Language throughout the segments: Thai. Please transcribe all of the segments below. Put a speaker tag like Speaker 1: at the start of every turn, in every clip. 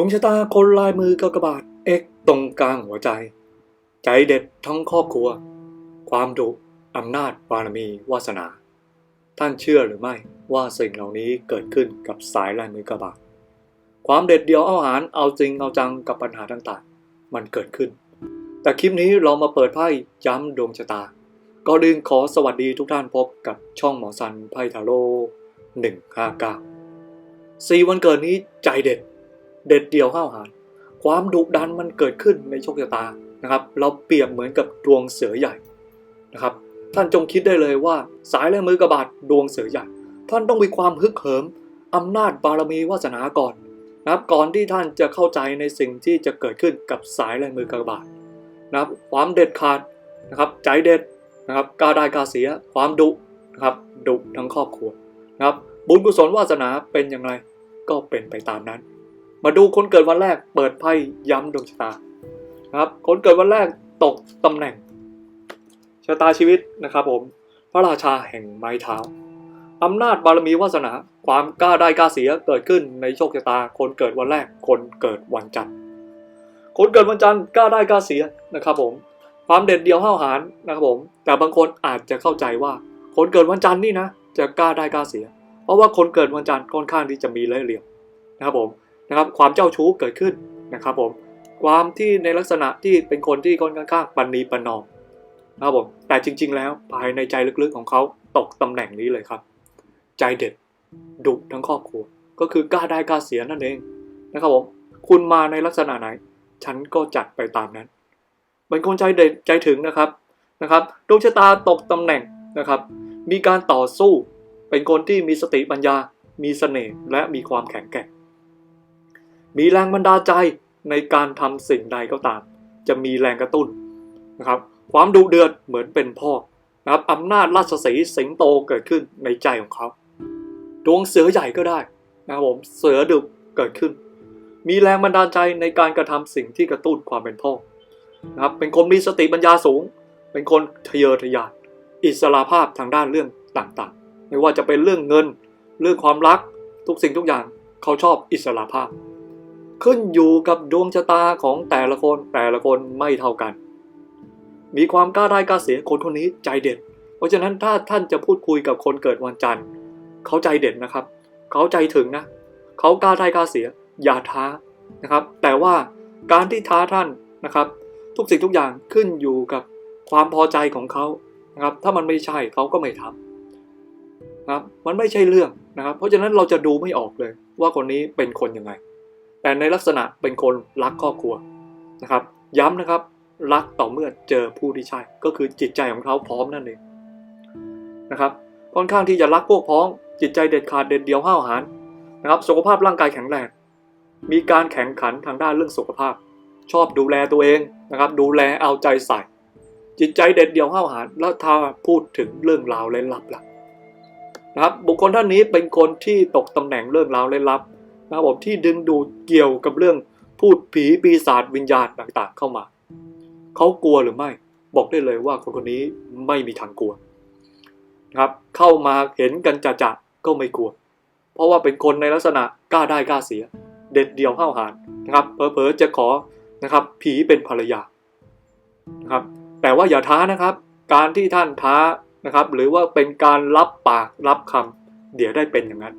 Speaker 1: วงชะตาคนลายมือกากบาทเอกตรงกลางหัวใจ ใจเด็ดทั้งครอบครัว ความดุอำนาจบารมีวาสนา ท่านเชื่อหรือไม่ว่าสิ่งเหล่านี้เกิดขึ้นกับสายลายมือกระบาดความเด็ดเดียวเอาหารเอาจริงเอาจังกับปัญหาต่างๆ มันเกิดขึ้น แต่คลิปนี้เรามาเปิดไพ่ย้ำดวงชะตาก็ดึงขอสวัสดีทุกท่านพบกับช่องหมอซันไพ่ทาโร่หนึ่งห้าเก้าสี่วันเกิดนี้ใจเด็ด เด็ดเดี่ยวห้าวหาญความดุดันมันเกิดขึ้นในโชคชะตานะครับ เราเปรียบเหมือนกับดวงเสือใหญ่นะครับ ท่านจงคิดได้เลยว่าสายและมือกระบาดดวงเสือใหญ่ ท่านต้องมีความฮึกเหิมอำนาจบารมีวาสนาก่อนนะครับก่อนที่ท่านจะเข้าใจในสิ่งที่จะเกิดขึ้นกับสายและมือกระบาดนะครับความเด็ดขาดนะครับใจเด็ดนะครับกาได้กาเสียความดุนะครับดุทั้งครอบครัวนะครับบุญกุศลวาสนาเป็นอย่างไรก็เป็นไปตามนั้น มาดูคนเกิดวันแรกเปิดไพ่ย้ำดวงชะตานะครับ คนเกิดวันแรกตกตำแหน่งชะตาชีวิตนะครับ ผม พระราชาแห่งไม้เท้าอำนาจบารมีวาสนา ความกล้าได้กล้าเสียเกิดขึ้นในโชคชะตา คนเกิดวันแรก คนเกิดวันจันทร์คนเกิดวันจันทร์กล้าได้กล้าเสียนะครับ ผม ความเด็ดเดียวห้าวหาญนะครับผม แต่บางคนอาจจะเข้าใจว่า คนเกิดวันจันทร์นี่นะจะกล้าได้กล้าเสีย เพราะว่าคนเกิดวันจันทร์ค่อนข้างที่จะมีเล่ห์เหลี่ยมนะครับผม นะครับความเจ้าชู้เกิดขึ้นนะครับผมความที่ในลักษณะที่เป็นคนที่ค่อนข้างปณีประนอมนะครับผมแต่จริง ๆ แล้วภายในใจลึกๆของเขาตกตำแหน่งนี้เลยครับ ใจเด็ดดุทั้งครอบครัว ก็คือกล้าได้กล้าเสียนั่นเองนะครับผมคุณมาในลักษณะไหน ฉันก็จัดไปตามนั้นเป็นคนใจเด็ดใจถึงนะครับนะครับดวงชะตาตกตำแหน่งนะครับ มีการต่อสู้ เป็นคนที่มีสติปัญญา มีเสน่ห์และมีความแข็งแกร่ง มีแรงบันดาลใจในการทำสิ่งใดก็ตาม จะมีแรงกระตุ้นนะครับ ความดุเดือดเหมือนเป็นพ่อนะครับอำนาจราชสีสิงโตเกิดขึ้นในใจของเขาดวงเสือใหญ่ก็ได้นะครับผมเสือดุเกิดขึ้น มีแรงบันดาลใจในการกระทำสิ่งที่กระตุ้นความเป็นพ่อนะครับเป็นคนมีสติปัญญาสูง เป็นคนทะเยอทะยานอิสระภาพทางด้านเรื่องต่างๆ ไม่ว่าจะเป็นเรื่องเงิน เรื่องความรักทุกสิ่งทุกอย่างเขาชอบอิสระภาพ ขึ้นอยู่กับดวงชะตาของแต่ละคนแต่ละคนไม่เท่ากัน มีความกล้าได้กล้าเสียคนคนนี้ใจเด็ด เพราะฉะนั้นถ้าท่านจะพูดคุยกับคนเกิดวันจันทร์ เขาใจเด็ดนะครับ เขาใจถึงนะ เขากล้าได้กล้าเสีย อย่าท้านะครับ แต่ว่าการที่ท้าท่านนะครับ ทุกสิ่งทุกอย่างขึ้นอยู่กับความพอใจของเขานะครับ ถ้ามันไม่ใช่เขาก็ไม่ทำนะครับ มันไม่ใช่เรื่องนะครับ เพราะฉะนั้นเราจะดูไม่ออกเลยว่าคนนี้เป็นคนยังไง แต่ในลักษณะเป็นคนรักครอบครัวนะครับ ย้ำนะครับรักต่อเมื่อเจอผู้ที่ใช่ ก็คือจิตใจของเขาพร้อมนั่นเองนะครับค่อนข้างที่จะรักพวกพ้อง จิตใจเด็ดขาดเด็ดเดียวห้าวหาญนะครับ สุขภาพร่างกายแข็งแรง มีการแข่งขันทางด้านเรื่องสุขภาพ ชอบดูแลตัวเองนะครับ ดูแลเอาใจใส่ จิตใจเด็ดเดียวห้าวหาญแล้วถ้าพูดถึงเรื่องราวเล่นลับล่ะนะครับบุคคลท่านนี้เป็นคนที่ตกตำแหน่งเรื่องราวเล่นลับ นะครับผมที่ดึงดูดเกี่ยวกับเรื่องพูดผีปีศาจวิญญาณต่างๆ เข้ามา เขากลัวหรือไม่ บอกได้เลยว่าคนคนนี้ไม่มีทางกลัวนะครับ เข้ามาเห็นกันจะจะก็ไม่กลัว เพราะว่าเป็นคนในลักษณะกล้าได้กล้าเสีย เด็ดเดี่ยวห้าวหาญนะครับเผลอๆจะขอนะครับ ผีเป็นภรรยานะครับ แต่ว่าอย่าท้านะครับ การที่ท่านท้านะครับ หรือว่าเป็นการรับปากรับคำเดี๋ยวได้เป็นอย่างนั้น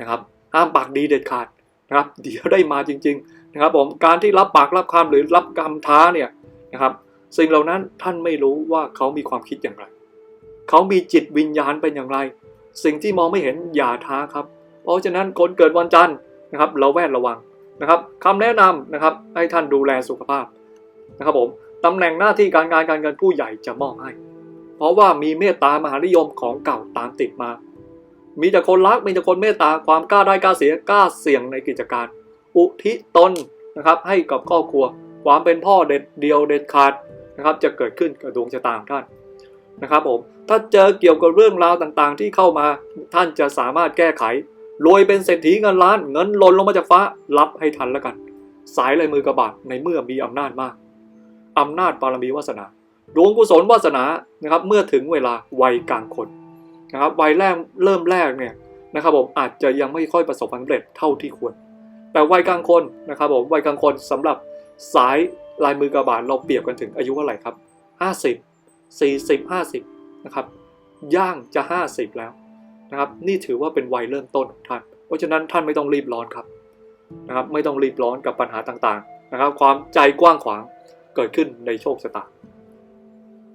Speaker 1: นะครับ ห้ามปากดีเด็ดขาดนะครับเดี๋ยวได้มาจริง ๆ นะครับผมการที่รับปากรับคำหรือรับคำท้าเนี่ยนะครับ สิ่งเหล่านั้นท่านไม่รู้ว่าเขามีความคิดอย่างไร เขามีจิตวิญญาณเป็นอย่างไร สิ่งที่มองไม่เห็นอย่าท้าครับ เพราะฉะนั้นคนเกิดวันจันทร์นะครับ เราแวดระวังนะครับคำแนะนำนะครับให้ท่านดูแลสุขภาพนะครับผมตำแหน่งหน้าที่การงานการเงินผู้ใหญ่จะมอบให้ เพราะว่ามีเมตตามหานิยมของเก่าตามติดมา มีแต่คนรักมีแต่คนเมตตาความกล้าได้กล้าเสียกล้าเสี่ยงในกิจการ อุทิศตนนะครับให้กับครอบครัว ความเป็นพ่อเด็ดเดียวเด็ดขาดนะครับจะเกิดขึ้นกับดวงชะตาของท่านนะครับผมถ้าเจอเกี่ยวกับเรื่องราวต่างๆ ที่เข้ามาท่านจะสามารถแก้ไขรวยเป็นเศรษฐีเงินล้านเงินหล่นลงมาจากฟ้ารับให้ทันแล้วกัน สายลายมือกระบาดในเมื่อมีอำนาจมากอำนาจบารมีวาสนา ดวงกุศลวาสนานะครับเมื่อถึงเวลาวัยกลางคน นะครับวัยแรกเริ่มแรกเนี่ยนะครับผมอาจจะยังไม่ค่อยประสบความสำเร็จเท่าที่ควร แต่วัยกลางคนนะครับผมวัยกลางคนสำหรับสายลายมือกระบาดเราเปรียบกันถึงอายุเท่าไหร่ครับ 50 40 50นะครับย่างจะ 50 แล้วนะครับนี่ถือว่าเป็นวัยเริ่มต้นของท่าน เพราะฉะนั้นท่านไม่ต้องรีบร้อนครับนะครับไม่ต้องรีบร้อนกับปัญหาต่างๆนะครับ ความใจกว้างขวางเกิดขึ้นในโชคชะตา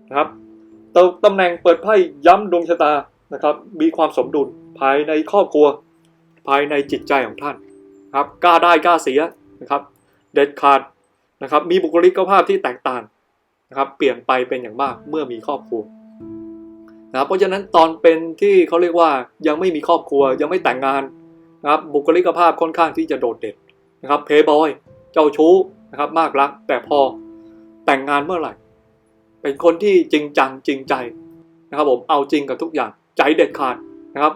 Speaker 1: นะครับตตำแหน่งเปิดไพ่ย้ำดวงชะตา นะครับมีความสมดุลภายในครอบครัว ภายในจิตใจของท่านครับกล้าได้กล้าเสียนะครับ เด็ดขาดนะครับ มีบุคลิกภาพที่แตกต่างนะครับ เปลี่ยนไปเป็นอย่างมากเมื่อมีครอบครัวนะครับเพราะฉะนั้นตอนเป็นที่เขาเรียกว่ายังไม่มีครอบครัวยังไม่แต่งงานนะครับบุคลิกภาพค่อนข้างที่จะโดดเด่นนะครับเพย์บอยเจ้าชู้นะครับมากรัก แต่พอแต่งงานเมื่อไหร่ เป็นคนที่จริงจังจริงใจนะครับผมเอาจริงกับทุกอย่าง ใจเด็ดขาดนะครับ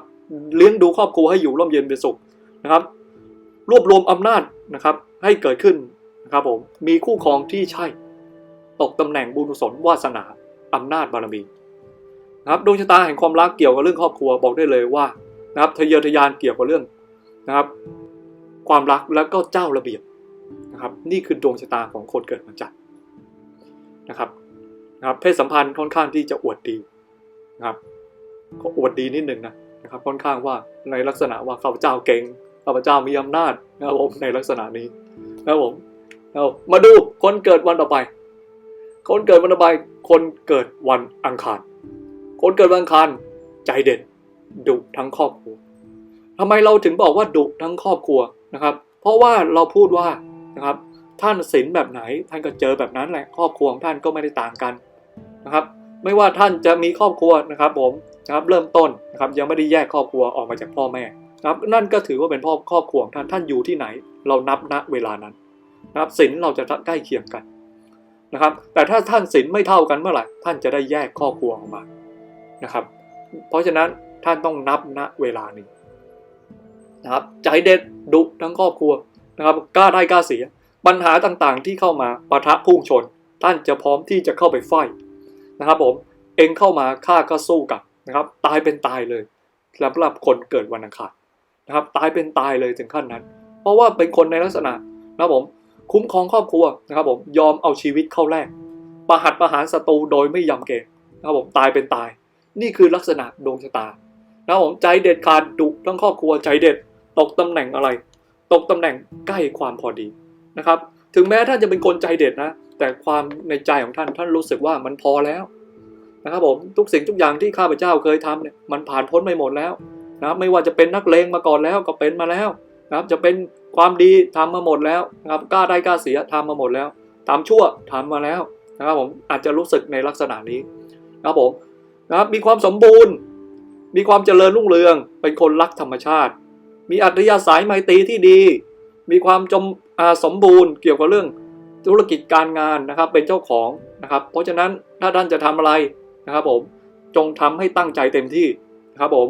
Speaker 1: เลี้ยงดูครอบครัวให้อยู่ร่มเย็นเป็นสุขนะครับ รวบรวมอำนาจนะครับ ให้เกิดขึ้นนะครับผมมีคู่ครองที่ใช่ ตกตำแหน่งบุญกุศลวาสนาอำนาจบารมีนะครับดวงชะตาแห่งความรักเกี่ยวกับเรื่องครอบครัวบอกได้เลยว่านะครับทะเยอทะยานเกี่ยวกับเรื่องนะครับ ความรักแล้วก็เจ้าระเบียบนะครับ นี่คือดวงชะตาของคนเกิดวันจันทร์นะครับนะครับเพศสัมพันธ์ค่อนข้างที่จะอวดดีนะครับ ก็อวดดีนิดนึงนะนะครับค่อนข้างว่าในลักษณะว่าข้าพเจ้าเก่งข้าพเจ้ามีอำนาจนะครับผมในลักษณะนี้นะครับผมเอามาดูคนเกิดวันต่อไป คนเกิดวันต่อไป คนเกิดวันอังคาร คนเกิดวันอังคารใจเด็ดดุทั้งครอบครัวทำไมเราถึงบอกว่าดุทั้งครอบครัวนะครับ เพราะว่าเราพูดว่านะครับ ท่านศีลแบบไหน ท่านก็เจอแบบนั้นแหละครอบครัวของท่านก็ไม่ได้ต่างกันนะครับ ไม่ว่าท่านจะมีครอบครัวนะครับ ผม นะครับเริ่มต้นนะครับยังไม่ได้แยกครอบครัวออกมาจากพ่อแม่นะครับนั่นก็ถือว่าเป็นพ่อครอบครัวของท่านท่านอยู่ที่ไหน เรานับณเวลานั้นนะครับศีลเราจะใกล้เคียงกันนะครับ แต่ถ้าท่านศีลไม่เท่ากันเมื่อไหร่ท่านจะได้แยกครอบครัวออกมานะครับ เพราะฉะนั้นท่านต้องนับณเวลานี้นะครับใจเด็ดดุทั้งครอบครัวนะครับกล้าได้กล้าเสีย ปัญหาต่างๆที่เข้ามาปะทะพุ่งชน ท่านจะพร้อมที่จะเข้าไปไฟนะครับผมเองเข้ามาข้าก็สู้กับ นะครับ ตายเป็นตายเลยสำหรับคนเกิดวันอังคารนะครับ ตายเป็นตายเลยถึงขั้นนั้น เพราะว่าเป็นคนในลักษณะนะผมคุ้มครองครอบครัวนะครับ ผมยอมเอาชีวิตเข้าแลกประหัตประหารศัตรูโดยไม่ยำเกรงนะครับผมตายเป็นตาย นี่คือลักษณะดวงชะตานะครับผมใจเด็ดขาดดุทั้งครอบครัวใจเด็ดตกตำแหน่งอะไร ตกตำแหน่งใกล้ความพอดีนะครับ ถึงแม้ท่านจะเป็นคนใจเด็ดนะ แต่ความในใจของท่านท่านรู้สึกว่ามันพอแล้ว นะครับผมทุกสิ่งทุกอย่างที่ข้าพเจ้าเคยทำเนี่ยมันผ่านพ้นไปหมดแล้วนะครับไม่ว่าจะเป็นนักเลงมาก่อนแล้วก็เป็นมาแล้วนะครับจะเป็นความดีทำมาหมดแล้วนะครับกล้าได้กล้าเสียทำมาหมดแล้วทำชั่วทำมาแล้วนะครับผมอาจจะรู้สึกในลักษณะนี้นะครับผมนะครับมีความสมบูรณ์ มีความเจริญรุ่งเรือง เป็นคนรักธรรมชาติ มีอัธยาศัยไมตรีที่ดี มีความจมสมบูรณ์เกี่ยวกับเรื่องธุรกิจการงานนะครับเป็นเจ้าของนะครับเพราะฉะนั้นถ้าท่านจะทำอะไร นะครับผมจงทำให้ตั้งใจเต็มที่นะครับผม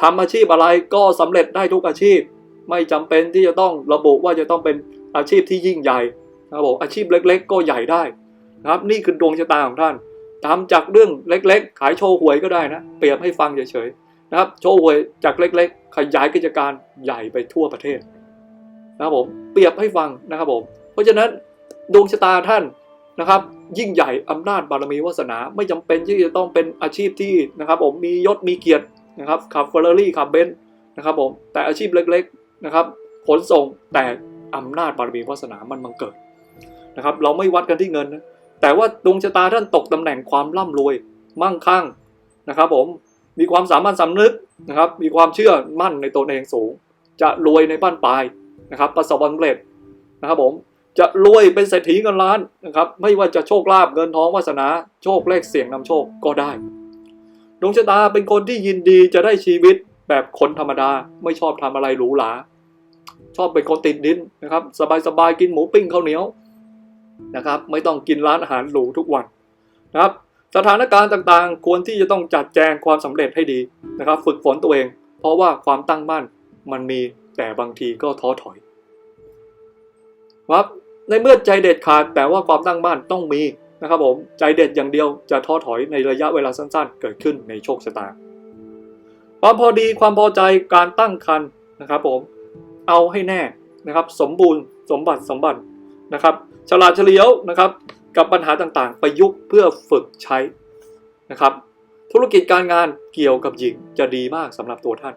Speaker 1: ทำอาชีพอะไรก็สำเร็จได้ทุกอาชีพ ไม่จำเป็นที่จะต้องระบุว่าจะต้องเป็นอาชีพที่ยิ่งใหญ่นะครับผมอาชีพเล็ก ๆ ก็ใหญ่ได้นะครับนี่คือดวงชะตาของท่านทำจากเรื่องเล็ก ๆ ขายโชว์หวยก็ได้นะ เปรียบให้ฟังเฉยๆนะครับ โชว์หวยจากเล็ก ๆ ขยายกิจการใหญ่ไปทั่วประเทศนะครับผมเปรียบให้ฟังนะครับผมเพราะฉะนั้นดวงชะตาท่านนะครับ ยิ่งใหญ่อำนาจบารมีวาสนา ไม่จำเป็นที่จะต้องเป็นอาชีพที่นะครับ ผมมียศมีเกียรตินะครับขับเฟอร์รารี่ขับเบนซ์นะครับผมแต่อาชีพเล็กๆนะครับขนส่งแต่อำนาจบารมีวาสนามันบังเกิดนะครับ เราไม่วัดกันที่เงินนะแต่ว่าดวงชะตาท่านตกตำแหน่งความร่ำรวยมั่งคั่งนะครับ ผมมีความสามารถสำนึกนะครับ มีความเชื่อมั่นในตนเองสูง จะรวยในบ้านปลายนะครับ ประสบความสำเร็จนะครับผม จะรวยเป็นเศรษฐีเงินล้านนะครับ ไม่ว่าจะโชคลาภเงินทองวาสนา โชคเลขเสี่ยงนำโชคก็ได้ดวงชะตาเป็นคนที่ยินดีจะได้ชีวิตแบบคนธรรมดาไม่ชอบทำอะไรหรูหราชอบเป็นคนติดดินนะครับ สบายๆกินหมูปิ้งข้าวเหนียวนะครับ ไม่ต้องกินร้านอาหารหรูทุกวันนะครับ สถานการณ์ต่างๆ ควรที่จะต้องจัดแจงความสำเร็จให้ดีนะครับ ฝึกฝนตัวเอง เพราะว่าความตั้งมั่นมันมีแต่บางทีก็ท้อถอยครับ ในเมื่อใจเด็ดขาดแต่ว่าความตั้งมั่นต้องมีนะครับผมใจเด็ดอย่างเดียวจะท้อถอยในระยะเวลาสั้นๆ เกิดขึ้นในโชคชะตา ความพอดีความพอใจการตั้งคันนะครับผมเอาให้แน่นะครับ สมบูรณ์สมบัติสมบัตินะครับ ฉลาดเฉลียวนะครับ กับปัญหาต่างๆ ประยุกต์เพื่อฝึกใช้นะครับ ธุรกิจการงานเกี่ยวกับหญิงจะดีมากสำหรับตัวท่าน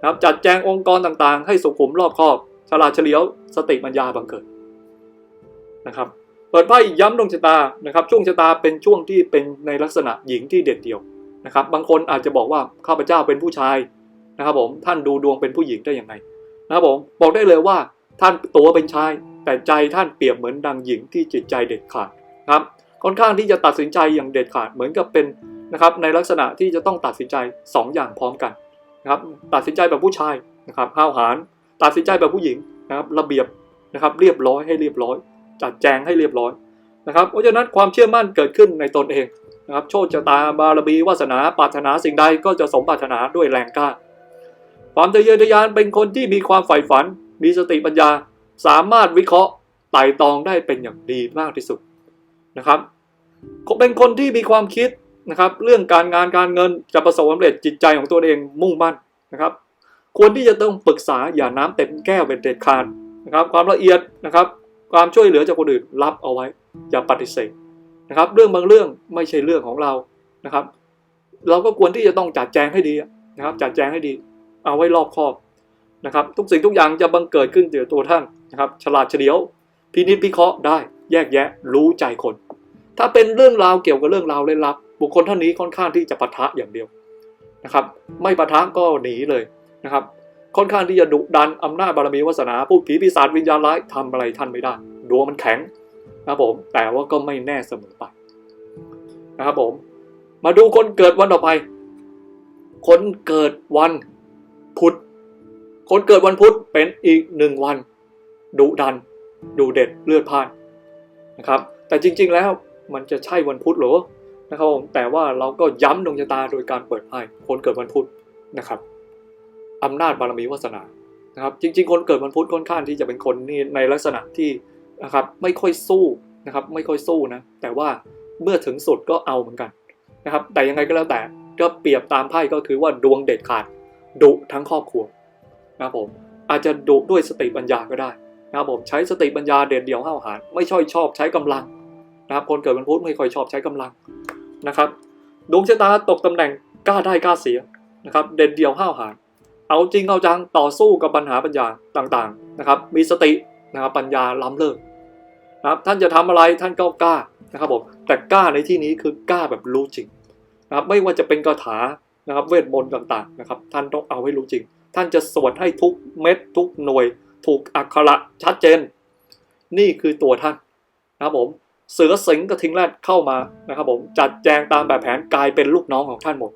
Speaker 1: นะครับจัดแจงองค์กรต่างๆ ให้สุขุมรอบคอบ ฉลาดเฉลียวสติปัญญาบังเกิด นะครับ เปิดไพ่ย้ำดวงชะตานะครับช่วงชะตาเป็นช่วงที่เป็นในลักษณะหญิงที่เด็ดเดี่ยวนะครับ บางคนอาจจะบอกว่าข้าพเจ้าเป็นผู้ชายนะครับผมท่านดูดวงเป็นผู้หญิงได้ยังไงนะครับผมบอกได้เลยว่าท่านตัวเป็นชาย แต่ใจท่านเปรียบเหมือนดังหญิงที่จิตใจเด็ดขาดนะครับค่อนข้างที่จะตัดสินใจอย่างเด็ดขาดเหมือนกับเป็นนะครับในลักษณะที่จะต้องตัดสินใจ 2 อย่างพร้อมกันนะครับตัดสินใจแบบผู้ชายนะครับห้าวหาญตัดสินใจแบบผู้หญิงนะครับระเบียบนะครับเรียบร้อยให้เรียบร้อย จัดแจงให้เรียบร้อยนะครับเพราะฉะนั้นความเชื่อมั่นเกิดขึ้นในตนเองนะครับโชคชะตาบารมีวาสนาปรารถนาสิ่งใดก็จะสมปรารถนาด้วยแรงกล้า ความทะเยอทะยานเป็นคนที่มีความใฝ่ฝัน มีสติปัญญา สามารถวิเคราะห์ไต่ตองได้เป็นอย่างดีมากที่สุดนะครับเป็นคนที่มีความคิดนะครับ เรื่องการงานการเงินจะประสบความสำเร็จจิตใจของตัวเองมุ่งมั่นนะครับ ควรที่จะต้องปรึกษาอย่าน้ำเต็มแก้วเป็นเด็ดขาดนะครับ ความละเอียดนะครับ ความช่วยเหลือจากคนอื่นรับเอาไว้ อย่าปฏิเสธนะครับ เรื่องบางเรื่องไม่ใช่เรื่องของเรานะครับ เราก็ควรที่จะต้องจัดแจงให้ดีนะครับ จัดแจงให้ดี เอาไว้รอบคอบนะครับ ทุกสิ่งทุกอย่างจะบังเกิดขึ้นจากตัวท่านนะครับ ฉลาดเฉลียวพินิจพิเคราะห์ได้แยกแยะรู้ใจคน ถ้าเป็นเรื่องราวเกี่ยวกับเรื่องราวเล่นลับ บุคคลท่านนี้ค่อนข้างที่จะปะทะอย่างเดียวนะครับ ไม่ปะทะก็หนีเลยนะครับ ค่อนข้างที่จะดุดันอำนาจบารมีวาสนาพูดผีปีศาจวิญญาณร้ายทำอะไรท่านไม่ได้ดวงมันแข็งนะครับผม แต่ว่าก็ไม่แน่เสมอไปนะครับผม มาดูคนเกิดวันต่อไป คนเกิดวันพุธ คนเกิดวันพุธเป็นอีกหนึ่งวันดุดันดูเด็ดเลือดพ่านนะครับ แต่จริงๆแล้วมันจะใช่วันพุธหรอนะครับผมแต่ว่าเราก็ย้ำดวงชะตาโดยการเปิดไพ่คนเกิดวันพุธนะครับ อำนาจบารมีวาสนานะครับ จริง ๆ คนเกิดวันพุธค่อนข้างที่จะเป็นคนนี่ในลักษณะที่นะครับไม่ค่อยสู้นะครับไม่ค่อยสู้นะแต่ว่าเมื่อถึงสุดก็เอาเหมือนกันนะครับ แต่ยังไงก็แล้วแต่ก็เปรียบตามไพ่ก็คือว่าดวงเด็ดขาดดุทั้งครอบครัวนะผมอาจจะดุด้วยสติปัญญาก็ได้นะครับผมใช้สติปัญญาเด็ดเดี่ยวห้าวหาญไม่ช่อยชอบใช้กำลังนะครับคนเกิดวันพุธไม่ค่อยชอบใช้กำลังนะครับดวงชะตาตกตำแหน่งกล้าได้กล้าเสียนะครับ เด็ดเดี่ยวห้าวหาญ เอาจริงเอาจังต่อสู้กับปัญหาปัญญาต่างๆนะครับ มีสตินะครับปัญญาล้ำเลิศนะครับท่านจะทำอะไรท่านก็กล้านะครับผมแต่กล้าในที่นี้คือกล้าแบบรู้จริงนะครับไม่ว่าจะเป็นคาถานะครับเวทมนต์ต่างๆนะครับ ท่านต้องเอาให้รู้จริง ท่านจะสวดให้ทุกเม็ดทุกหน่วย ถูกอักขระชัดเจน นี่คือตัวท่านนะครับผมเสือสิงกระทิงแรดเข้ามานะครับผมจัดแจงตามแบบแผนกลายเป็นลูกน้องของท่านหมด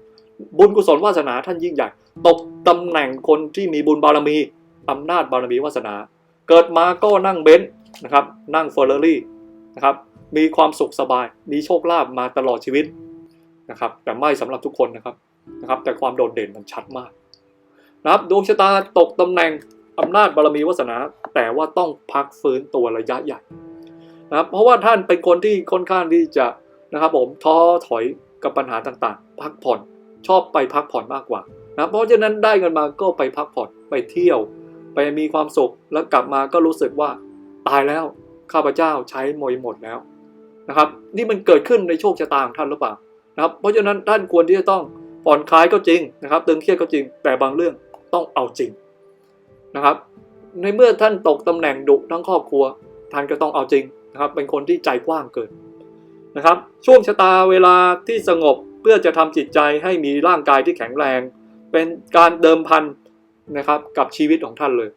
Speaker 1: บุญกุศลวาสนาท่านยิ่งใหญ่ ตกตำแหน่งคนที่มีบุญบารมีอำนาจบารมีวาสนา เกิดมาก็นั่งเบนซ์นะครับ นั่งเฟอร์รารี่นะครับ มีความสุขสบาย มีโชคลาภมาตลอดชีวิตนะครับ แต่ไม่สำหรับทุกคนนะครับนะครับ แต่ความโดดเด่นมันชัดมากนะครับดวงชะตาตกตำแหน่งอำนาจบารมีวาสนา แต่ว่าต้องพักฟื้นตัวระยะใหญ่นะครับเพราะว่าท่านเป็นคนที่ค่อนข้างที่จะนะครับ ผมท้อถอยกับปัญหาต่างๆ พักผ่อนชอบไปพักผ่อนมากกว่า นะเพราะฉะนั้นได้เงินมาก็ไปพักผ่อนไปเที่ยว ไปมีความสุขแล้วกลับมาก็รู้สึกว่าตายแล้วข้าพเจ้าใช้มยหมดแล้วนะครับ นี่มันเกิดขึ้นในโชคชะตาของท่านหรือเปล่านะครับ เพราะฉะนั้นท่านควรที่จะต้องผ่อนคลายก็จริงนะครับ ตึงเครียดก็จริง แต่บางเรื่องต้องเอาจริงนะครับ ในเมื่อท่านตกตำแหน่งดุทั้งครอบครัว ท่านก็ต้องเอาจริงนะครับ เป็นคนที่ใจกว้างเกินนะครับ ช่วงชะตาเวลาที่สงบเพื่อจะทำจิตใจให้มีร่างกายที่แข็งแรง เป็นการเดิมพันนะครับกับชีวิตของท่านเลย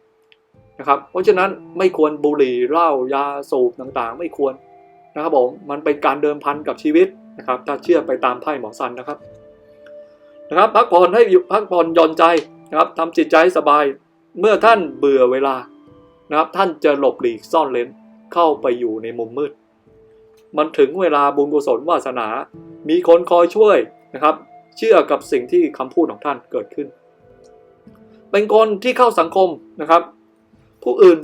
Speaker 1: นะครับ เพราะฉะนั้นไม่ควรบุหรี่เหล้ายาสูบต่างๆ ไม่ควรนะครับผมมันเป็นการเดิมพันกับชีวิตนะครับ ถ้าเชื่อไปตามไพ่หมอซันนะครับนะครับ พักผ่อนให้พักผ่อนหย่อนใจนะครับทำจิตใจสบายเมื่อท่านเบื่อเวลานะครับ ท่านจะหลบหลีกซ่อนเลนเข้าไปอยู่ในมุมมืด มันถึงเวลาบุญกุศลวาสนา มีคนคอยช่วยนะครับ เชื่อกับสิ่งที่คำพูดของท่านเกิดขึ้น เป็นคนที่เข้าสังคมนะครับ ผู้อื่น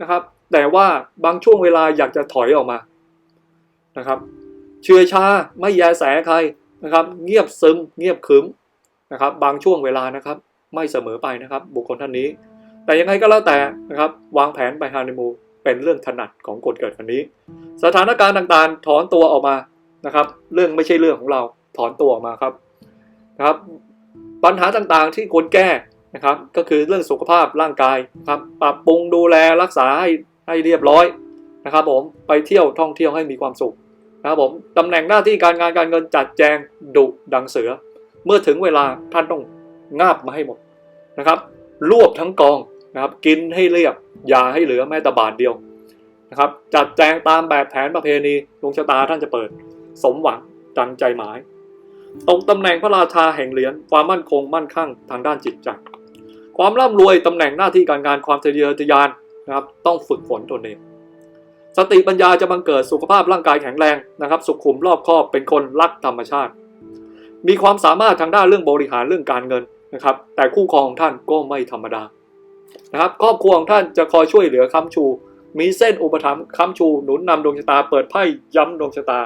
Speaker 1: นะครับ แต่ว่าบางช่วงเวลาอยากจะถอยออกมานะครับ เชื่อชาไม่แยแสใครนะครับ เงียบซึม เงียบขึมนะครับ บางช่วงเวลานะครับ ไม่เสมอไปนะครับ บุคคลท่านนี้ แต่ยังไงก็แล้วแต่นะครับ วางแผนไปฮันนีมูเป็นเรื่องถนัดของคนเกิดวันนี้ สถานการณ์ต่างๆ ถอนตัวออกมานะครับ เรื่องไม่ใช่เรื่องของเราถอนตัวออกมาครับ ครับปัญหาต่างๆที่ควรแก้นะครับก็คือเรื่องสุขภาพร่างกายครับปรับปรุงดูแลรักษาให้ให้เรียบร้อยนะครับผมไปเที่ยวท่องเที่ยวให้มีความสุขนะครับผมตำแหน่งหน้าที่การงานการเงินจัดแจงดุดังเสือ เมื่อถึงเวลาท่านต้องงาบมาให้หมดนะครับ รวบทั้งกองนะครับกินให้เรียบอย่าให้เหลือแม้แต่บาทเดียวนะครับจัดแจงตามแบบแผนประเพณีดวงชะตาท่านจะเปิด สมหวังดังใจหมาย ตรงตำแหน่งพระราชาแห่งเหรียญความมั่นคงมั่นคั่งทางด้านจิตใจ ความร่ำรวยตำแหน่งหน้าที่การงานความทะเยอทะยานนะครับ ต้องฝึกฝนตนเองสติปัญญาจะบังเกิดสุขภาพร่างกายแข็งแรงนะครับ สุขุมรอบคอบเป็นคนรักธรรมชาติ มีความสามารถทางด้านเรื่องบริหารเรื่องการเงินนะครับ แต่คู่ครองของท่านก็ไม่ธรรมดานะครับครอบครัวของท่านจะคอยช่วยเหลือค้ำชู มีเส้นอุปถัมภ์ค้ำชูหนุนนำดวงชะตาเปิดไพ่ย้ำดวงชะตา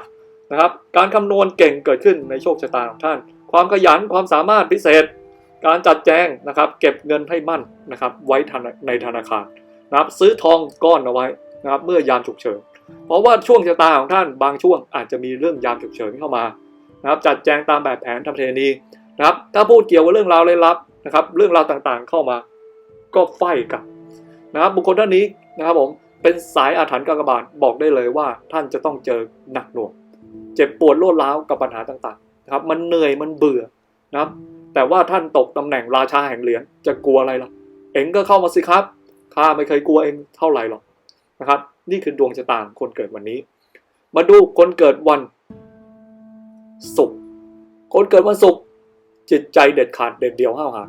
Speaker 1: นะครับ การคำนวณเก่งเกิดขึ้นในโชคชะตาของท่าน ความขยันความสามารถพิเศษ การจัดแจงนะครับ เก็บเงินให้มั่นนะครับ ไว้ในธนาคารนะครับ ซื้อทองก้อนเอาไว้นะครับ เมื่อยามฉุกเฉิน เพราะว่าช่วงชะตาของท่านบางช่วงอาจจะมีเรื่องยามฉุกเฉินเข้ามานะครับ จัดแจงตามแบบแผนทำเพลนีนะครับ ถ้าพูดเกี่ยวกับเรื่องราวเลยลับนะครับ เรื่องราวต่างๆเข้ามา ก็ไฟกับนะครับ บุคคลท่านนี้นะครับผมเป็นสายอาถรรพ์กากบาทบอกได้เลยว่าท่านจะต้องเจอหนักหน่วง เจ็บปวดรวดร้าวกับปัญหาต่างๆนะครับ มันเหนื่อยมันเบื่อนะครับ แต่ว่าท่านตกตำแหน่งราชาแห่งเหรียญจะกลัวอะไรล่ะ เองก็เข้ามาสิครับข้าไม่เคยกลัวเองเท่าไหร่หรอกนะครับ นี่คือดวงชะตางคนเกิดวันนี้ มาดูคนเกิดวันศุกร์คนเกิดวันศุกร์จิตใจเด็ดขาดเด็ดเดี่ยวห้าวหาญ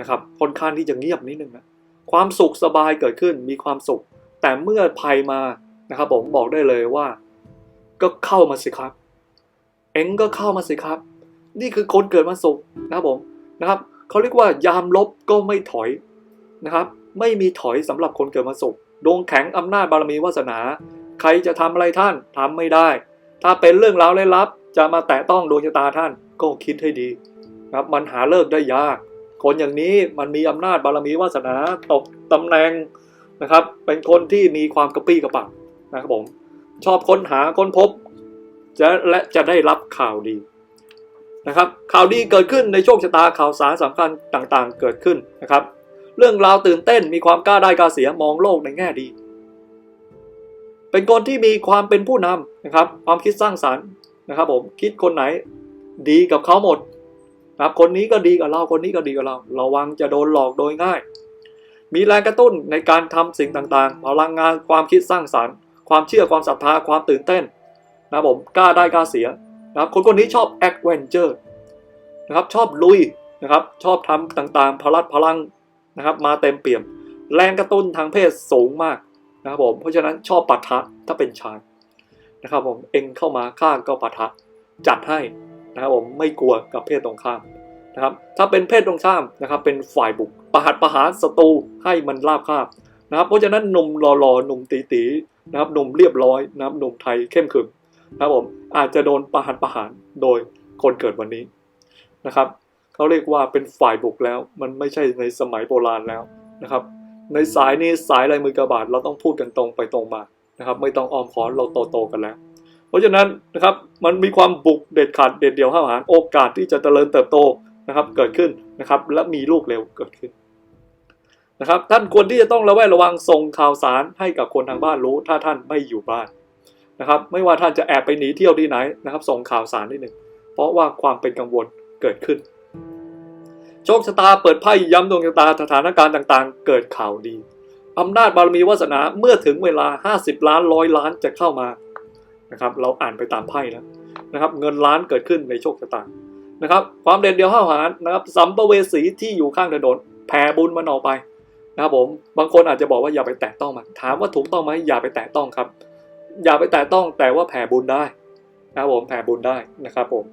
Speaker 1: นะครับค่อนข้างที่จะเงียบนิดนึงนะความสุขสบายเกิดขึ้นมีความสุข แต่เมื่อภัยมานะครับผมบอกได้เลยว่า ก็เข้ามาสิครับ อ็งก็เข้ามาสิครับ นี่คือคนเกิดวันศุกร์นะครับผมนะครับเขาเรียกว่ายามลบก็ไม่ถอยนะครับ ไม่มีถอยสำหรับคนเกิดวันศุกร์ดวงแข็งอำนาจบารมีวาสนา ใครจะทำอะไรท่านทำไม่ได้ ถ้าเป็นเรื่องราวลี้ลับ จะมาแตะต้องดวงชะตาท่านก็คิดให้ดีนะครับมันหาเลิกได้ยาก คนอย่างนี้มันมีอำนาจบารมีวาสนาตกตำแหน่งนะครับ เป็นคนที่มีความกระปี้กระปังนะครับผมชอบค้นหาค้นพบ จะและจะได้รับข่าวดีนะครับข่าวดีเกิดขึ้นในโชคชะตาข่าวสารสำคัญต่างๆ เกิดขึ้นนะครับ เรื่องราวตื่นเต้นมีความกล้าได้กล้าเสียมองโลกในแง่ดี เป็นคนที่มีความเป็นผู้นำนะครับ ความคิดสร้างสรรค์นะครับ ผมคิดคนไหนดีกับเขาหมดนะครับคนนี้ก็ดีกับเราคนนี้ก็ดีกับเรา ระวังจะโดนหลอกโดยง่าย มีแรงกระตุ้นในการทำสิ่งต่างๆพลังงานความคิดสร้างสรรค์ ความเชื่อความศรัทธาความตื่นเต้น นะครับผมกล้าได้กล้าเสียนะครับคนคนนี้ชอบแอคเวนเจอร์นะครับชอบลุยนะครับชอบทำต่างๆ พลัดพลังนะครับมาเต็มเปี่ยม แรงกระตุ้นทางเพศสูงมากนะครับผมเพราะฉะนั้นชอบปะทะถ้าเป็นชายนะครับผมเองเข้ามาข้างก็ปะทะจัดให้นะครับผมไม่กลัวกับเพศตรงข้ามนะครับถ้าเป็นเพศตรงข้ามนะครับเป็นฝ่ายบุกประหัดประหารศัตรูให้มันราบคาบนะครับเพราะฉะนั้นหนุ่มหล่อๆหนุ่มตีๆนะครับหนุ่มเรียบร้อยนะครับหนุ่มไทยเข้มขึง นะครับผมอาจจะโดนประหัดประหารโดยคนเกิดวันนี้นะครับเขาเรียกว่าเป็นฝ่ายบุกแล้ว มันไม่ใช่ในสมัยโบราณแล้วนะครับ ในสายนี้สายลายมือกระบาดเราต้องพูดกันตรงไปตรงมานะครับ ไม่ต้องอ้อมค้อนเราโตๆกันแล้ว เพราะฉะนั้นนะครับมันมีความบุกเด็ดขาดเด็ดเดี่ยวห้าวหาญโอกาสที่จะเจริญเติบโตนะครับ เกิดขึ้นนะครับ และมีลูกเร็วเกิดขึ้นนะครับ ท่านควรที่จะต้องระแวดระวังส่งข่าวสารให้กับคนทางบ้านรู้ ถ้าท่านไม่อยู่บ้าน นะครับ ไม่ว่าท่านจะแอบไปหนีเที่ยวที่ไหนนะครับ ส่งข่าวสารนิดหนึ่งเพราะว่าความเป็นกังวลเกิดขึ้น โชคชะตาเปิดไพ่ย้ำดวงชะตาสถานการณ์ต่างๆ เกิดข่าวดีอำนาจบารมีวาสนาเมื่อถึงเวลา 50 ล้านร้อยล้านจะเข้ามานะครับ เราอ่านไปตามไพ่แล้วนะครับ เงินล้านเกิดขึ้นในโชคชะตานะครับ ความเด่นเดียวห้าวหาญนะครับสัมภเวสีที่อยู่ข้างถนนแผ่บุญมันออกไปนะครับผมบางคนอาจจะบอกว่าอย่าไปแตะต้องมันถามว่าถูกต้องไหมอย่าไปแตะต้องครับ อย่าไปแตะต้องแต่ว่าแผ่บุญได้นะครับผมแผ่บุญได้นะครับผม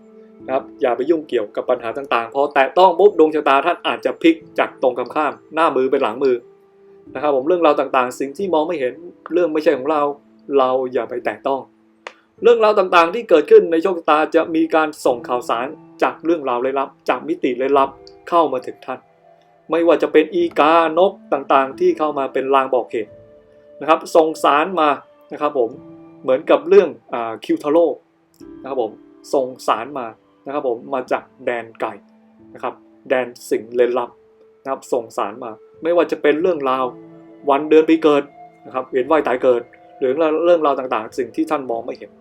Speaker 1: นะครับอย่าไปยุ่งเกี่ยวกับปัญหาต่างๆ พอแตะต้องปุ๊บดวงชะตาท่านอาจจะพลิกจากตรงกันข้าม หน้ามือเป็นหลังมือนะครับผมเรื่องราวต่างๆ สิ่งที่มองไม่เห็นเรื่องไม่ใช่ของเรา เราอย่าไปแตะต้อง เรื่องราวต่างๆ ที่เกิดขึ้นในโชคชะตาจะมีการส่งข่าวสารจากเรื่องราวลี้ลับ จากมิติลี้ลับเข้ามาถึงท่าน ไม่ว่าจะเป็นอีกานกต่างๆ ที่เข้ามาเป็นลางบอกเหตุนะครับส่งสารมานะครับผม เหมือนกับเรื่องคิวทาโร่นะครับผมส่งสารมานะครับผมมาจากแดนไก่นะครับแดนสิ่งเล่นลับนะครับส่งสารมา ไม่ว่าจะเป็นเรื่องราววันเดือนปีเกิดนะครับเวียนว่ายตายเกิด หรือเรื่องราวต่างๆ สิ่งที่ท่านมองไม่เห็น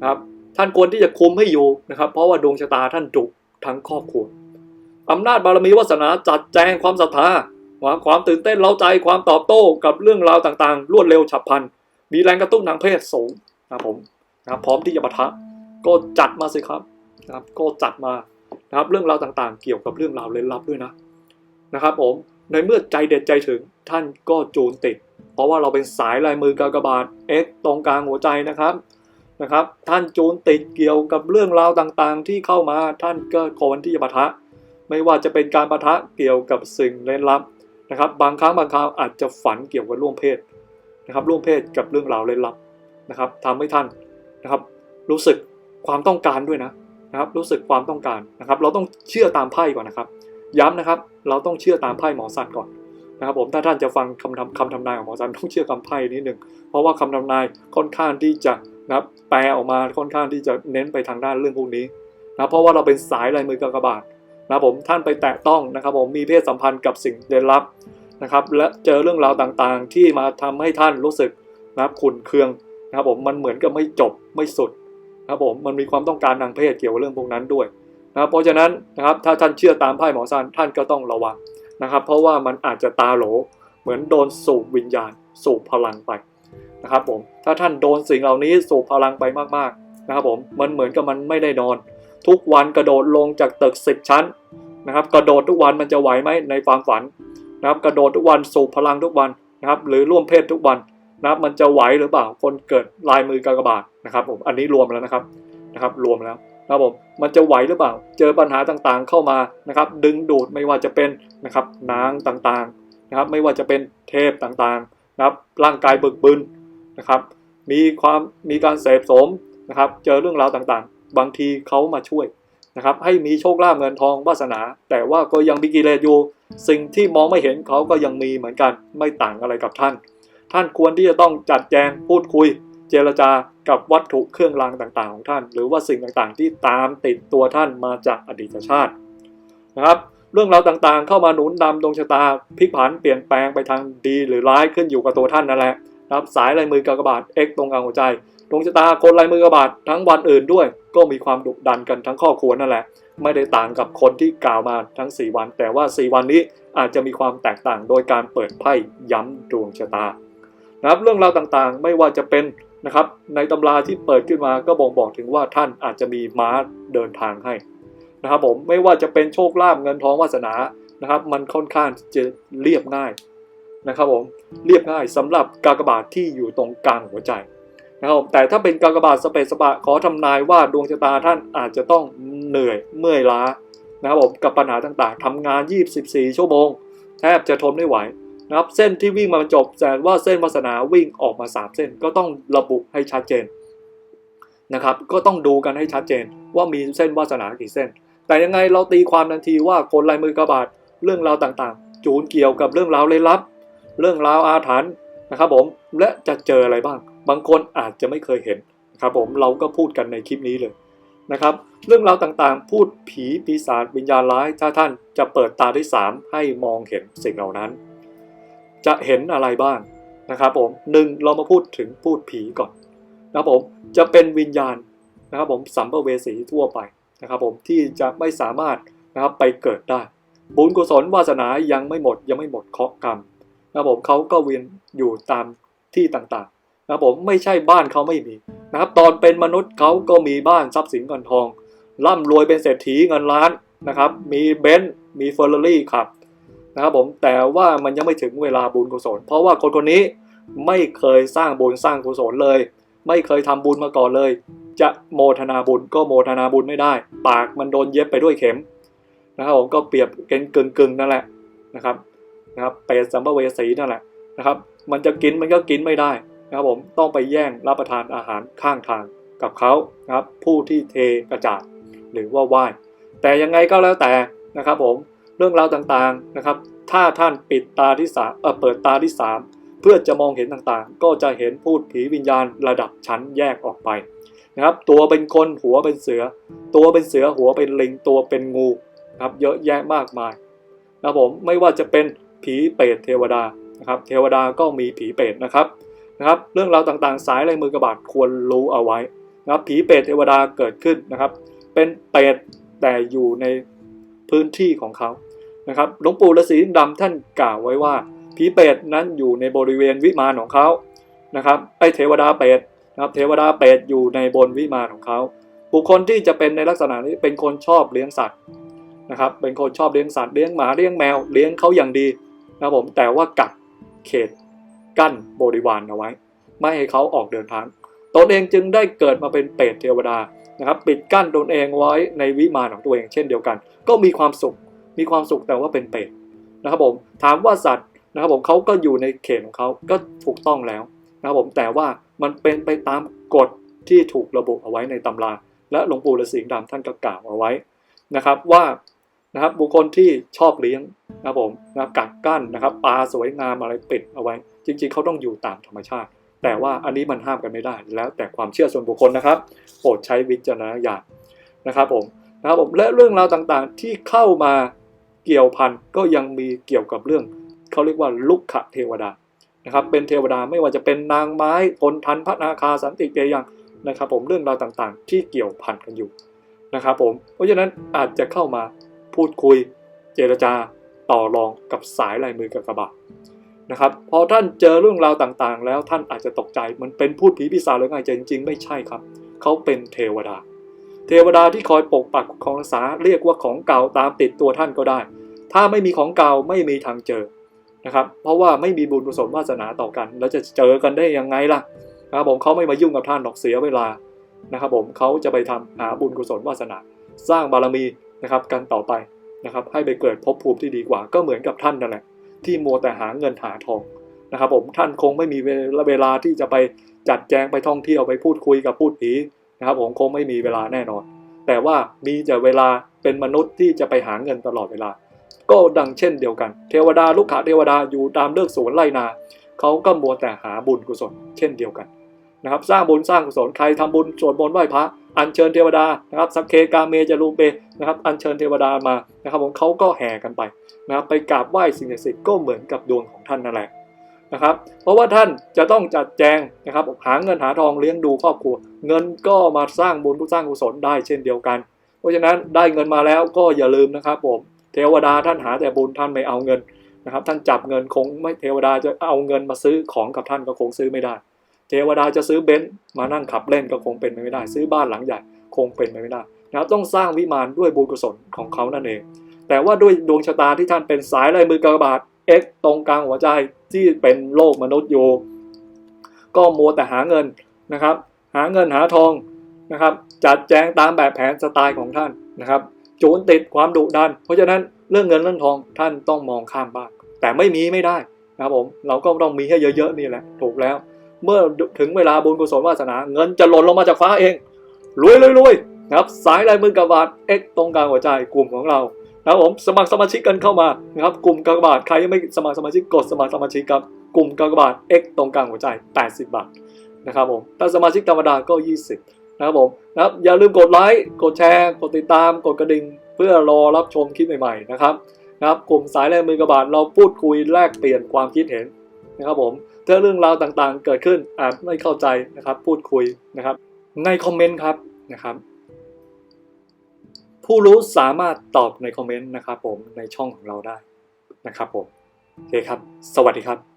Speaker 1: นะครับท่านควรที่จะคุมให้อยู่นะครับ เพราะว่าดวงชะตาท่านดุทั้งครอบครัวอำนาจบารมีวาสนาจัดแจงความศรัทธาความตื่นเต้นเล้าใจความตอบโต้กับเรื่องราวต่างๆ รวดเร็วฉับพลัน มีแรงกระตุ้นทางเพศสูงนะครับผมนะครับพร้อมที่จะปะทะก็จัดมาสิครับนะครับ ก็จัดมานะครับเรื่องราวต่างๆ เกี่ยวกับเรื่องราวเล่นลับด้วยนะนะครับ ผมในเมื่อใจเด็ดใจถึงท่านก็จูนติด เพราะว่าเราเป็นสายลายมือกากบาท X ตรงกลางหัวใจนะครับนะครับ ท่านจูนติดเกี่ยวกับเรื่องราวต่างๆ ที่เข้ามาท่านก็ควรที่จะปะทะ ไม่ว่าจะเป็นการปะทะเกี่ยวกับสิ่งเล่นลับนะครับ บางครั้งบางคราวอาจจะฝันเกี่ยวกับร่วมเพศ นะครับร่วมเพศกับเรื่องราวเล่นลับนะครับทำให้ท่านนะครับ รู้สึกความต้องการด้วยนะนะครับ รู้สึกความต้องการนะครับ เราต้องเชื่อตามไพ่ก่อนนะครับ ย้ำนะครับ เราต้องเชื่อตามไพ่หมอสันก่อนนะครับ ผมถ้าท่านจะฟังคำทำคำทำนายของหมอสันต้องเชื่อคำไพ่นิดหนึ่งเพราะว่าคำทำนายค่อนข้างที่จะนะครับแปลออกมาค่อนข้างที่จะเน้นไปทางด้านเรื่องพวกนี้นะเพราะว่าเราเป็นสายลายมือกากบาทนะผมท่านไปแตะต้องนะครับผมมีเพศสัมพันธ์กับสิ่งเร้นลับ นะครับ และเจอเรื่องราวต่างๆ ที่มาทำให้ท่านรู้สึกนะครับขุนเคืองนะครับผมมันเหมือนกับไม่จบไม่สุดนะครับผมมันมีความต้องการทางเพศเกี่ยวกับเรื่องพวกนั้นด้วยนะครับเพราะฉะนั้นนะครับถ้าท่านเชื่อตามไพ่หมอซันท่านก็ต้องระวังนะครับ เพราะว่ามันอาจจะตาโหลเหมือนโดนสูบวิญญาณ สูบพลังไปนะครับผมถ้าท่านโดนสิ่งเหล่านี้สูบพลังไปมากๆนะครับผมมันเหมือนกับมันไม่ได้นอน ทุกวันกระโดดลงจากตึก 10 ชั้นนะครับ กระโดดทุกวันมันจะไหวไหมในความฝัน นะครับกระโดดทุกวันสูบพลังทุกวันนะครับหรือร่วมเพศทุกวันนะครับมันจะไหวหรือเปล่าคนเกิดลายมือกากบาทนะครับผมอันนี้รวมแล้วนะครับนะครับรวมแล้วนะครับผมมันจะไหวหรือเปล่า เจอปัญหาต่างๆเข้ามานะครับดึงดูดไม่ว่าจะเป็นนะครับนางต่างๆนะครับไม่ว่าจะเป็นเทพต่างๆนะครับร่างกายเบึกบึนนะครับมีความมีการเสพสมนะครับเจอเรื่องราวต่างๆ บางทีเขามาช่วยนะครับให้มีโชคลาภเงินทองวาสนา แต่ว่าก็ยังมีกิเลสอยู่ สิ่งที่มองไม่เห็นเขาก็ยังมีเหมือนกันไม่ต่างอะไรกับท่าน ท่านควรที่จะต้องจัดแจงพูดคุย เจรจากับวัตถุเครื่องรางต่างๆ ของท่าน หรือว่าสิ่งต่างๆ ที่ตามติดตัวท่านมาจากอดีตชาตินะครับเรื่องราวต่างๆ เข้ามาหนุนนำดวงชะตาพลิกผันเปลี่ยนแปลงไปทางดีหรือร้ายขึ้นอยู่กับตัวท่านนั่นแหละนะครับสายลายมือกากบาท X ตรงกลางหัวใจ ดวงชะตาคนลายมือกากบาททั้งวันอื่นด้วย ก็มีความดุดันกันทั้งครอบครัวนั่นแหละ ไม่ได้ต่างกับคนที่กล่าวมาทั้ง 4 วัน แต่ว่า 4 วันนี้อาจจะมีความแตกต่างโดยการเปิดไพ่ย้ำดวงชะตานะครับเรื่องราวต่างๆไม่ว่าจะเป็นนะครับในตำราที่เปิดขึ้นมาก็บ่งบอกถึงว่าท่านอาจจะมีม้าเดินทางให้นะครับผมไม่ว่าจะเป็นโชคลาภเงินทองวาสนานะครับ มันค่อนข้างจะเรียบง่ายนะครับผมเรียบง่ายสำหรับกากบาทที่อยู่ตรงกลางหัวใจ นะครับแต่ถ้าเป็นกากบาทสเปสปะขอทำนายว่าดวงชะตาท่านอาจจะต้องเหนื่อยเมื่อยล้านะครับผมกับปัญหาต่างๆทำงาน 24 ชั่วโมง แทบจะทนไม่ไหวนะครับเส้นที่วิ่งมาจบแต่ว่าเส้นวาสนาวิ่งออกมา 3 เส้นก็ต้องระบุให้ชัดเจนนะครับก็ต้องดูกันให้ชัดเจนว่ามีเส้นวาสนากี่เส้น แต่ยังไงเราตีความทันทีว่าคนลายมือกระบาดเรื่องราวต่างๆ จูนเกี่ยวกับเรื่องราวเลยลับ เรื่องราวอาถรรพ์นะครับผมและจะเจออะไรบ้าง บางคนอาจจะไม่เคยเห็นนะครับผมเราก็พูดกันในคลิปนี้เลยนะครับ เรื่องราวต่างๆ พูดผีปีศาจวิญญาณร้ายถ้าท่านจะเปิดตาที่3ให้มองเห็นสิ่งเหล่านั้น จะเห็นอะไรบ้างนะครับผมหนึ่งเรามาพูดถึงพูดผีก่อนนะครับผมจะเป็นวิญญาณนะครับผมสัมภเวสีทั่วไปนะครับผมที่จะไม่สามารถนะครับไปเกิดได้ บุญกุศลวาสนายังไม่หมดยังไม่หมดเคราะห์กรรมนะครับผมเขาก็เวียนอยู่ตามที่ต่าง นะครับผมไม่ใช่บ้านเขาไม่มีนะครับตอนเป็นมนุษย์เขาก็มีบ้านทรัพย์สินเงินทอง ร่ำรวยเป็นเศรษฐีเงินล้านนะครับ มีเบนซ์มีเฟอร์รารี่ขับนะครับผมแต่ว่ามันยังไม่ถึงเวลาบุญกุศล เพราะว่าคนคนนี้ไม่เคยสร้างบุญสร้างกุศลเลย ไม่เคยทำบุญมาก่อนเลย จะโมทนาบุญก็โมทนาบุญไม่ได้ ปากมันโดนเย็บไปด้วยเข็มนะครับผมก็เปรียบเป็นกึ่งกึ่งๆนั่นแหละนะครับนะครับเปรตสัมภเวสีนั่นแหละนะครับ มันจะกินมันก็กินไม่ได้ นะครับผมต้องไปแย่งรับประทานอาหารข้างทางกับเขานะครับผู้ที่เทกระจาดหรือว่าไหว้แต่ยังไงก็แล้วแต่นะครับผมเรื่องราวต่างๆนะครับ ถ้าท่านปิดตาที่สามเออเปิดตาที่สามเพื่อจะมองเห็นต่างๆ ก็จะเห็นพูดผีวิญญาณระดับชั้นแยกออกไปนะครับ ตัวเป็นคนหัวเป็นเสือ ตัวเป็นเสือหัวเป็นลิงตัวเป็นงูนะครับ เยอะแยะมากมายนะครับผมไม่ว่าจะเป็นผีเปรตเทวดานะครับ เทวดาก็มีผีเปรตนะครับ นะครับเรื่องราวต่างๆ สายลายมือกระบาดควรรู้เอาไว้นะครับผีเปรตเทวดาเกิดขึ้นนะครับ เป็นเปรตแต่อยู่ในพื้นที่ของเขานะครับหลวงปู่ฤาษีดำท่านกล่าวไว้ว่าผีเปรตนั้นอยู่ในบริเวณวิมานของเขานะครับไอเทวดาเปรตนะครับเทวดาเปรตอยู่ในบนวิมานของเขาบุคคลที่จะเป็นในลักษณะนี้เป็นคนชอบเลี้ยงสัตว์นะครับเป็นคนชอบเลี้ยงสัตว์เลี้ยงหมาเลี้ยงแมวเลี้ยงเขาอย่างดีนะครับผมแต่ว่ากักเขต กั้นบริวารเอาไว้ ไม่ให้เขาออกเดินทางตนเองจึงได้เกิดมาเป็นเปรตเทวดานะครับปิดกั้นตนเองไว้ในวิมานของตัวเองเช่นเดียวกัน ก็มีความสุขมีความสุขแต่ว่าเป็นเปรตนะครับผมถามว่าสัตว์นะครับผมเขาก็อยู่ในเขตของเขาก็ถูกต้องแล้วนะครับผมแต่ว่ามันเป็นไปตามกฎที่ถูกระบุเอาไว้ในตำราและหลวงปู่ฤาษีดำท่านก็กล่าวเอาไว้นะครับว่านะครับบุคคลที่ชอบเลี้ยงนะครับผมนะครับกักกั้นนะครับปลาสวยงามอะไรปิดเอาไว้ จริง ๆเขาต้องอยู่ตามธรรมชาติ แต่ว่าอันนี้มันห้ามกันไม่ได้ แล้วแต่ความเชื่อส่วนบุคคลนะครับโปรดใช้วิจารณญาณนะครับผมนะครับผมและเรื่องราวต่างๆที่เข้ามาเกี่ยวพันก็ยังมีเกี่ยวกับเรื่องเขาเรียกว่าลุกขเทวดานะครับเป็นเทวดาไม่ว่าจะเป็นนางไม้พลทันพระนาคาสันติเกยังนะครับผมเรื่องราวต่างๆ ที่เกี่ยวพันกันอยู่นะครับผมเพราะฉะนั้นอาจจะเข้ามาพูดคุยเจรจาต่อรองกับสายลายมือกับกระบะ นะครับพอท่านเจอเรื่องราวต่างๆ แล้วท่านอาจจะตกใจมันเป็นพูดผีปีศาจหรือไงแต่จริง ๆ ไม่ใช่ครับ เขาเป็นเทวดา เทวดาที่คอยปกปักของรักษาเรียกว่าของเก่าตามติดตัวท่านก็ได้ ถ้าไม่มีของเก่าไม่มีทางเจอนะครับเพราะว่าไม่มีบุญกุศลวาสนาต่อกัน แล้วจะเจอกันได้ยังไงล่ะนะครับผมเขาไม่มายุ่งกับท่านหรอกเสียเวลานะครับผมเขาจะไปทำหาบุญกุศลวาสนา สร้างบารมีนะครับกันต่อไปนะครับให้ไปเกิดภพภูมิที่ดีกว่าก็เหมือนกับท่านนั่นแหละ ที่มัวแต่หาเงินหาทองนะครับผมท่านคงไม่มีเวลาที่จะไปจัดแจงไปท่องเที่ยวไปพูดคุยกับพูดผีนะครับผมคงไม่มีเวลาแน่นอน แต่ว่ามีแต่เวลาเป็นมนุษย์ที่จะไปหาเงินตลอดเวลา ก็ดังเช่นเดียวกัน เทวดาลูกขาเทวดาอยู่ตามเลือกสวนไร่นาเขาก็มัวแต่หาบุญกุศล เช่นเดียวกันนะครับ สร้างบุญสร้างกุศลใครทำบุญสวดมนต์ไหว้พระ อัญเชิญเทวดานะครับสักเคกาเมจารูเปนะครับอัญเชิญเทวดามานะครับผมเขาก็แห่กันไปนะครับไปกราบไหว้สิ่งศักดิ์สิทธิ์ก็เหมือนกับดวงของท่านนั่นแหละนะครับเพราะว่าท่านจะต้องจัดแจงนะครับหาเงินหาทองเลี้ยงดูครอบครัว เงินก็มาสร้างบุญสร้างกุศลได้เช่นเดียวกัน เพราะฉะนั้นได้เงินมาแล้วก็อย่าลืมนะครับผมเทวดาท่านหาแต่บุญท่านไม่เอาเงินนะครับท่านจับเงินคงไม่เทวดาจะเอาเงินมาซื้อของกับท่านก็คงซื้อไม่ได้ เทวดาจะซื้อเบนซ์มานั่งขับเล่นก็คงเป็นไปไม่ได้ ซื้อบ้านหลังใหญ่คงเป็นไปไม่ได้นะครับต้องสร้างวิมานด้วยบุญกุศลของเขานั่นเอง แต่ว่าด้วยดวงชะตาที่ท่านเป็นสายลายมือกระบาด X ตรงกลางหัวใจที่เป็นโลกมนุษย์อยู่ก็มัวแต่หาเงินนะครับ หาเงินหาทองนะครับ จัดแจงตามแบบแผนสไตล์ของท่านนะครับจูนติดความดุดัน เพราะฉะนั้นเรื่องเงินเรื่องทองท่านต้องมองข้ามบ้าง แต่ไม่มีไม่ได้นะครับผมเราก็ต้องมีให้เยอะๆนี่แหละถูกแล้ว เมื่อถึงเวลาบุญกุศลวาสนา เงินจะหล่นลงมาจากฟ้าเอง รวยรวยรวยนะครับสายลายมือกระบาด X ตรงกลางหัวใจกลุ่มของเรานะครับผมสมัครสมาชิกกันเข้ามานะครับกลุ่มกากบาทใครยังไม่สมัครสมาชิกกดสมัครสมาชิกครับกลุ่มกากบาท X ตรงกลางหัวใจ 80 บาทนะครับผมถ้าสมาชิกธรรมดาก็ 20 นะครับผมนะครับอย่าลืมกดไลค์กดแชร์ กดติดตาม กดกระดิ่ง เพื่อรอรับชมคลิปใหม่ๆนะครับนะครับกลุ่มสายแรงมือกระบาดเราพูดคุยแลกเปลี่ยนความคิดเห็นนะครับผม ถ้าเรื่องราวต่างๆ เกิดขึ้นอาจไม่เข้าใจนะครับ พูดคุยนะครับ ในคอมเมนต์ครับนะครับ ผู้รู้สามารถตอบในคอมเมนต์นะครับผมในช่องของเราได้นะครับผมโอเคครับ สวัสดีครับ